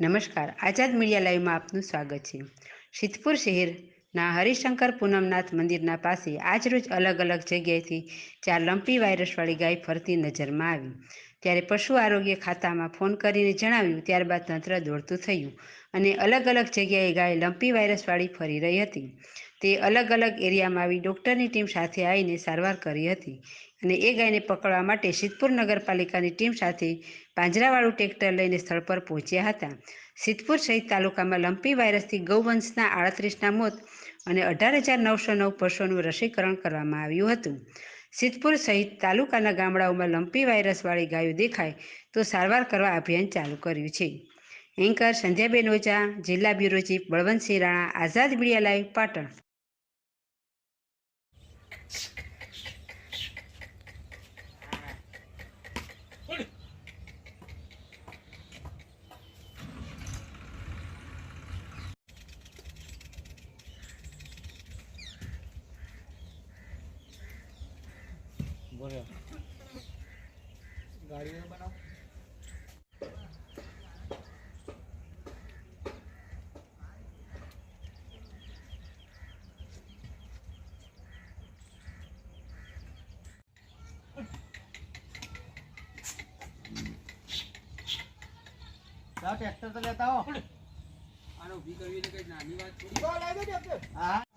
આઝાદ media લાઈવમાં આપનું સ્વાગત છે. સિદ્ધપુર શહેરના હરિશંકર પૂનમનાથ મંદિરના પાસે આજરોજ અલગ અલગ જગ્યાએથી ચાર લંપી વાયરસવાળી ગાય ફરતી નજરમાં આવી. ત્યારે પશુ આરોગ્ય ખાતામાં ફોન કરીને જણાવ્યું, ત્યારબાદ તંત્ર દોડતું થયું અને અલગ અલગ જગ્યાએ ગાય લંપી વાયરસવાળી ફરી રહી હતી. તે અલગ અલગ એરિયામાં આવી ડૉક્ટરની ટીમ સાથે આવીને સારવાર કરી હતી અને એ ગાયને પકડવા માટે સિદ્ધપુર નગરપાલિકાની ટીમ સાથે પાંજરાવાળું ટ્રેક્ટર લઈને સ્થળ પર પહોંચ્યા હતા. સિદ્ધપુર સહિત તાલુકામાં લંપી વાયરસથી ગૌવંશના આડત્રીસના મોત અને અઢાર હજાર નવસો નવ પશુઓનું રસીકરણ કરવામાં આવ્યું હતું. સિદ્ધપુર સહિત તાલુકાના ગામડાઓમાં લંપી વાયરસવાળી ગાયો દેખાય તો સારવાર કરવા અભિયાન ચાલુ કર્યું છે. એન્કર સંધ્યાબેન ઓઝા, જિલ્લા bureau chief Balwantsinh Rana, Azad media live, Patan. બોલો. ગાડીઓ બનાવો. ટ્રેક્ટર તો લેતા આવો. આનો ઊભી કરવી એટલે કઈ નાની વાત થોડી. હા?